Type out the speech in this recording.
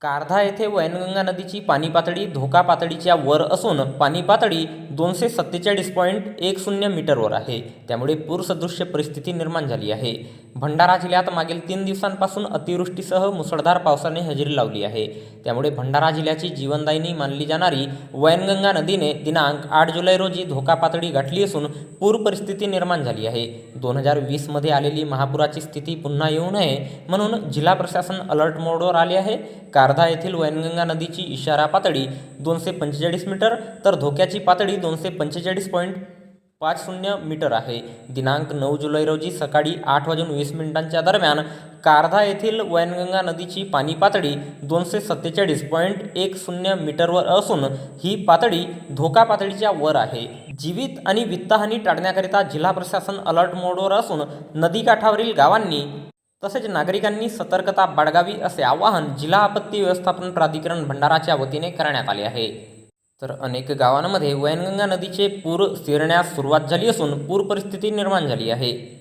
कारधा येथे वैनगंगा नदीची पाणी पातळी धोका पातळीच्या वर असून पाणी पातळी दोनशे सत्तेचाळीस पॉईंट एक शून्य मीटरवर आहे. त्यामुळे पूरसदृश्य परिस्थिती निर्माण झाली आहे. भंडारा जिल्ह्यात मागील तीन दिवसांपासून अतिवृष्टीसह मुसळधार पावसाने हजेरी लावली आहे. त्यामुळे भंडारा जिल्ह्याची जीवनदायिनी मानली जाणारी वैनगंगा नदीने दिनांक आठ जुलै रोजी धोका पातळी गाठली असून पूर परिस्थिती निर्माण झाली आहे. दोन हजार वीसमध्ये आलेली महापुराची स्थिती पुन्हा येऊ नये म्हणून जिल्हा प्रशासन अलर्ट मोडवर आले आहे. कारधा येथील वैनगंगा नदीची इशारा पातळी दोनशे पंचेचाळीस मीटर तर धोक्याची पातळी दोनशे पंचेचाळीस पॉईंट पाच शून्य मीटर आहे. दिनांक नऊ जुलै रोजी सकाळी आठ वाजून वीस मिनिटांच्या दरम्यान कारधा येथील वैनगंगा नदीची पाणी पातळी दोनशे सत्तेचाळीस पॉईंट एक शून्य मीटरवर असून ही पातळी धोका पातळीच्या वर आहे. जीवित आणि वित्तहानी टाळण्याकरिता जिल्हा प्रशासन अलर्ट मोडवर असून नदीकाठावरील गावांनी तसेच नागरिकांनी सतर्कता बाळगावी असे आवाहन जिल्हा आपत्ती व्यवस्थापन प्राधिकरण भंडाराच्या वतीने करण्यात आले आहे. तर अनेक गावांमध्ये वैनगंगा नदीचे पूर शिरण्यास सुरुवात झाली असून पूर परिस्थिती निर्माण झाली आहे.